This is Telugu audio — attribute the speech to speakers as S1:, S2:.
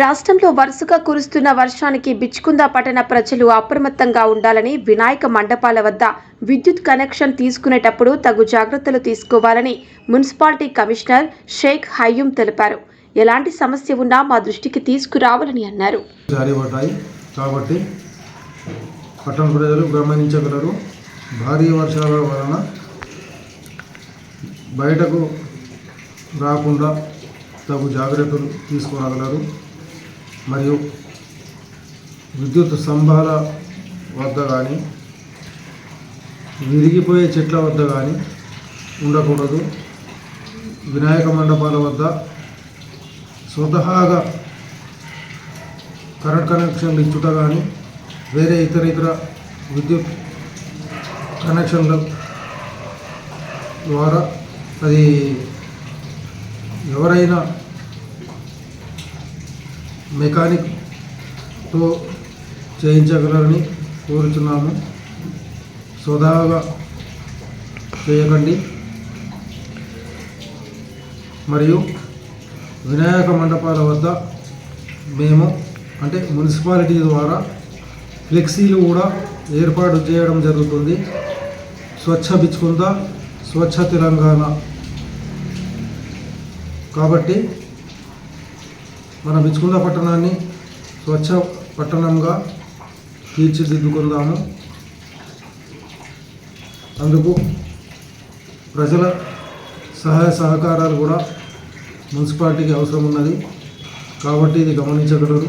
S1: రాష్ట్రంలో వరుసగా కురుస్తున్న వర్షానికి బిచ్చుకుంద పట్టణ ప్రజలు అప్రమత్తంగా ఉండాలని వినాయక మండపాల వద్ద విద్యుత్ కనెక్షన్ తీసుకునేటప్పుడు తగు జాగ్రత్తలు తీసుకోవాలని మున్సిపాలిటీ కమిషనర్ షేక్ హయ్యూం తెలిపారు. ఎలాంటి సమస్య ఉన్నా మా దృష్టికి తీసుకురావాలని అన్నారు.
S2: కాబట్టి పట్టణ ప్రజలు గమనించగలరు. భారీ వర్షాల వలన బయటకు రాకుండా తగు జాగ్రత్తలు తీసుకోగలరు. మరియు విద్యుత్ స్తంభాల వద్ద కానీ విరిగిపోయే చెట్ల వద్ద కానీ ఉండకూడదు. వినాయక మండపాల వద్ద స్వతహాగా కరెంట్ కనెక్షన్లు ఇచ్చుట కానీ వేరే ఇతర ఇతర విద్యుత్ కనెక్షన్ల ద్వారా అది ఎవరైనా మెకానిక్తో చేయించగలరని కోరుచున్నాము. స్వతహాగా చేయకండి. మరియు వినాయక మండపాల వద్ద మేము అంటే మున్సిపాలిటీ ద్వారా ఫ్లెక్సీలు కూడా ఏర్పాటు చేయడం జరుగుతుంది. స్వచ్ఛ బిచ్చుకుందా స్వచ్ఛ తెలంగాణ. కాబట్టి మన బిచ్చుకుంద పట్టణాన్ని స్వచ్ఛ పట్టణంగా తీర్చిదిద్దుకుందాము. అందుకు ప్రజల సహాయ సహకారాలు కూడా మున్సిపాలిటీకి అవసరం ఉన్నది కాబట్టి ఇది గమనించగలరు.